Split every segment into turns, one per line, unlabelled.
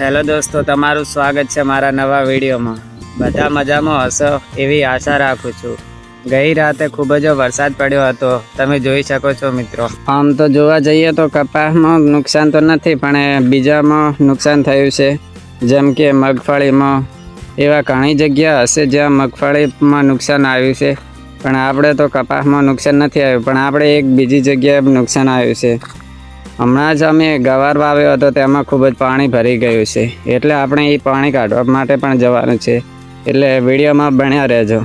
Hello દોસ્તો, તમારું સ્વાગત છે મારા નવા વિડીયોમાં. બધા મજામાં હશો એવી આશા રાખું છું. ગઈ રાતે ખૂબ જ વરસાદ પડ્યો હતો. તમે જોઈ શકો છો મિત્રો. આમ તો જોવા જઈએ તો કપાસમાં નુકસાન તો નથી, પણ બીજામાં નુકસાન થયું છે. જેમ કે મગફળીમાં. એવા ઘણી જગ્યા હશે જ્યાં મગફળીમાં નુકસાન આવ્યું છે. પણ આપણે તો કપાસમાં નુકસાન નથી આવ્યું, પણ આપણે એક બીજી જગ્યાએ નુકસાન આવ્યું છે. હમણાં જ અમે ગવાર વાવ્યો હતો, તેમાં ખૂબ જ પાણી ભરી ગયું છે. એટલે આપણે એ પાણી કાઢવા માટે પણ જવાનું છે. એટલે વિડીયોમાં બન્યા રહેજો.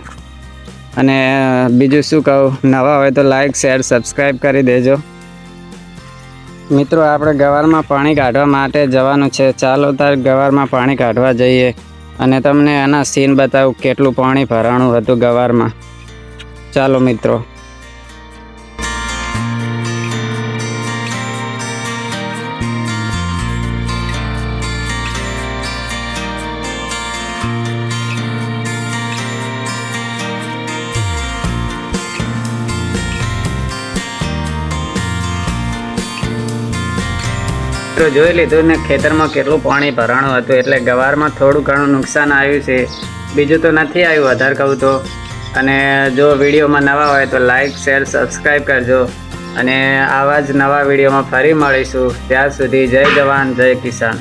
અને બીજું શું કહું, નવા હોય તો લાઈક શેર સબસ્ક્રાઈબ કરી દેજો. મિત્રો, આપણે ગવારમાં પાણી કાઢવા માટે જવાનું છે. ચાલો તાર ગવારમાં પાણી કાઢવા જઈએ. અને તમને એના સીન બતાવું, કેટલું પાણી ભરાણું હતું ગવારમાં. ચાલો મિત્રો. મિત્રો જોઈ લીધું ને ખેતરમાં કેટલું પાણી ભરાણું હતું, એટલે ગવારમાં થોડું ઘણું નુકસાન આવ્યું છે. બીજું તો નથી આવ્યું, વધારે કહું તો. અને જો વિડીયોમાં નવા હોય તો લાઈક, શેર, સબસ્ક્રાઈબ કરજો. અને આવા જ નવા વિડીયોમાં ફરી મળીશું. ત્યાં સુધી જય જવાન, જય કિસાન.